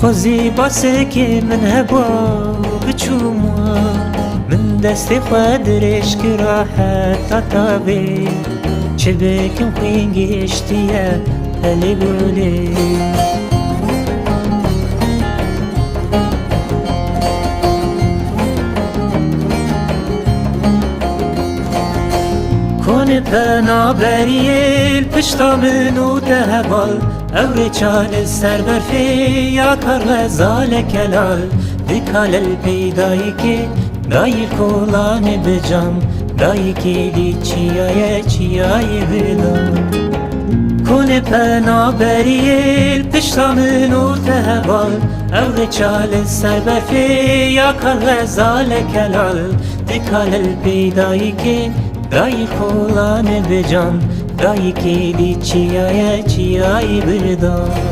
خوزی باسه که من هبا بچوما من دست خود رشک راحت تابه چه بکم خوین گشتیه هلی Ev pena beriel pişta min u dehebal. Ev reçal serber feya kar gazale kelal. Dikal el peydayı ki dayı kolanı becam Dayı keli çiyaye çiyaye bilam Kone pena beriel pişta min u dehebal. Ev reçal serber feya kar gazale kelal. Dikal el peydayı ki Dai kola ne bejan, dai kedi çiyaye çiyay birdan.